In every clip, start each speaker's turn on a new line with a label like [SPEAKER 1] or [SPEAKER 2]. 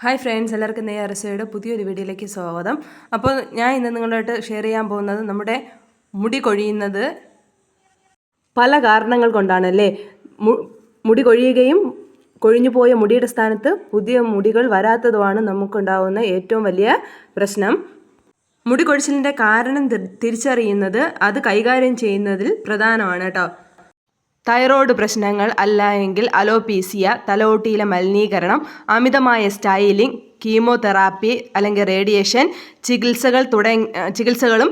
[SPEAKER 1] Hi friends എല്ലാവർക്കും നെയ്യ അരസയുടെ പുതിയൊരു വീഡിയോയിലേക്ക് സ്വാഗതം. അപ്പോൾ ഞാൻ ഇന്ന് നിങ്ങളായിട്ട് ഷെയർ ചെയ്യാൻ പോകുന്നത് നമ്മുടെ മുടി കൊഴിയുന്നത് പല കാരണങ്ങൾ കൊണ്ടാണല്ലേ? മുടി കൊഴിയുകയും കൊഴിഞ്ഞു പോയ മുടിയുടെ സ്ഥാനത്ത് പുതിയ മുടികൾ വരാത്തതുമാണ് നമുക്കുണ്ടാവുന്ന ഏറ്റവും വലിയ പ്രശ്നം. മുടി കൊഴിച്ചിലിന്റെ കാരണം തിരിച്ചറിയുന്നത് അത് കൈകാര്യം ചെയ്യുന്നതിൽ പ്രധാനമാണ് കേട്ടോ. തൈറോയ്ഡ് പ്രശ്നങ്ങൾ അല്ല എങ്കിൽ അലോപീസിയ തലോട്ടിയിലെ മലിനീകരണം അമിതമായ സ്റ്റൈലിംഗ് കീമോതെറാപ്പി അല്ലെങ്കിൽ റേഡിയേഷൻ ചികിത്സകൾ തുടങ്ങി ചികിത്സകളും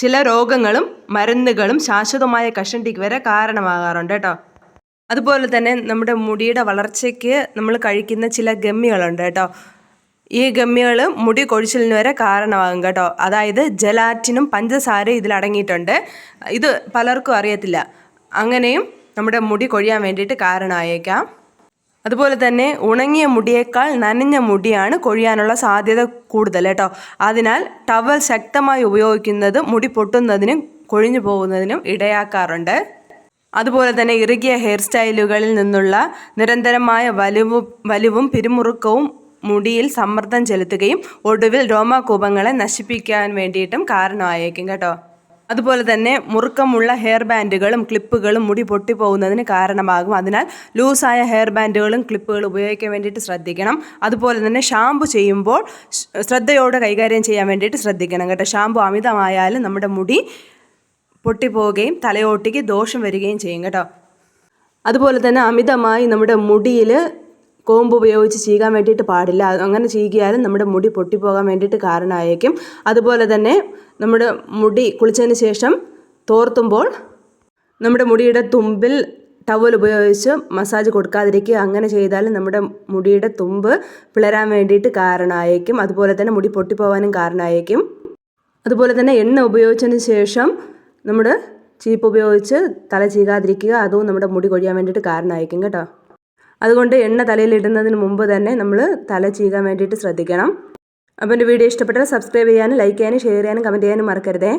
[SPEAKER 1] ചില രോഗങ്ങളും മരുന്നുകളും ശാശ്വതമായ കഷണ്ടിക്ക് വരെ കാരണമാകാറുണ്ട് കേട്ടോ. അതുപോലെ തന്നെ നമ്മുടെ മുടിയുടെ വളർച്ചയ്ക്ക് നമ്മൾ കഴിക്കുന്ന ചില ഗമ്മികളുണ്ട് കേട്ടോ. ഈ ഗമ്മികൾ മുടി കൊഴിച്ചിലിന് വരെ കാരണമാകും കേട്ടോ. അതായത് ജലാറ്റിനും പഞ്ചസാരയും ഇതിൽ അടങ്ങിയിട്ടുണ്ട് ഇത് പലർക്കും അറിയത്തില്ല. അങ്ങനെയും നമ്മുടെ മുടി കൊഴിയാൻ വേണ്ടിയിട്ട് കാരണമായേക്കാം. അതുപോലെ തന്നെ ഉണങ്ങിയ മുടിയേക്കാൾ നനഞ്ഞ മുടിയാണ് കൊഴിയാനുള്ള സാധ്യത കൂടുതൽ കേട്ടോ. അതിനാൽ ടവൽ ശക്തമായി ഉപയോഗിക്കുന്നത് മുടി പൊട്ടുന്നതിനും കൊഴിഞ്ഞു പോകുന്നതിനും ഇടയാക്കാറുണ്ട്. അതുപോലെ തന്നെ ഇറുകിയ ഹെയർ സ്റ്റൈലുകളിൽ നിന്നുള്ള നിരന്തരമായ വലിവ് വലിവും പിരിമുറുക്കവും മുടിയിൽ സമ്മർദ്ദം ചെലുത്തുകയും ഒടുവിൽ രോമാകൂപങ്ങളെ നശിപ്പിക്കാൻ വേണ്ടിയിട്ടും കാരണമായേക്കും കേട്ടോ. അതുപോലെ തന്നെ മുറുക്കമുള്ള ഹെയർ ബാൻഡുകളും ക്ലിപ്പുകളും മുടി പൊട്ടിപ്പോകുന്നതിന് കാരണമാകും. അതിനാൽ ലൂസായ ഹെയർ ബാൻഡുകളും ക്ലിപ്പുകളും ഉപയോഗിക്കാൻ വേണ്ടിയിട്ട് ശ്രദ്ധിക്കണം. അതുപോലെ തന്നെ ഷാമ്പു ചെയ്യുമ്പോൾ ശ്രദ്ധയോടെ കൈകാര്യം ചെയ്യാൻ വേണ്ടിയിട്ട് ശ്രദ്ധിക്കണം കേട്ടോ. ഷാമ്പു അമിതമായാലും നമ്മുടെ മുടി പൊട്ടിപ്പോവുകയും തലയോട്ടിക്ക് ദോഷം വരികയും ചെയ്യും കേട്ടോ. അതുപോലെ തന്നെ അമിതമായി നമ്മുടെ മുടിയിൽ കോമ്പ് ഉപയോഗിച്ച് ചീകാൻ വേണ്ടിയിട്ട് പാടില്ല. അങ്ങനെ ചീകിയാലും നമ്മുടെ മുടി പൊട്ടിപ്പോകാൻ വേണ്ടിയിട്ട് കാരണമായേക്കും. അതുപോലെ തന്നെ നമ്മുടെ മുടി കുളിച്ചതിന് ശേഷം തോർത്തുമ്പോൾ നമ്മുടെ മുടിയുടെ തുമ്പിൽ ടവൽ ഉപയോഗിച്ച് മസാജ് കൊടുക്കാതിരിക്കുക. അങ്ങനെ ചെയ്താൽ നമ്മുടെ മുടിയുടെ തുമ്പ് പിളരാൻ വേണ്ടിയിട്ട് കാരണമായേക്കും. അതുപോലെ തന്നെ മുടി പൊട്ടിപ്പോകാനും കാരണമായേക്കും. അതുപോലെ തന്നെ എണ്ണ ഉപയോഗിച്ചതിന് ശേഷം നമ്മുടെ ചീപ്പ് ഉപയോഗിച്ച് തല ചീകാതിരിക്കുക. അതും നമ്മുടെ മുടി കൊഴിയാൻ വേണ്ടിയിട്ട് കാരണമായിരിക്കും കേട്ടോ. അതുകൊണ്ട് എണ്ണ തലയിൽ ഇടുന്നതിന് മുമ്പ് തന്നെ നമ്മൾ തല ചീകാൻ വേണ്ടിയിട്ട് ശ്രദ്ധിക്കണം. അപ്പോൾ എന്റെ വീഡിയോ ഇഷ്ടപ്പെട്ടാൽ സബ്സ്ക്രൈബ് ചെയ്യാനും ലൈക്ക് ചെയ്യാനും ഷെയർ ചെയ്യാനും കമന്റ് ചെയ്യാനും മറക്കരുതേ.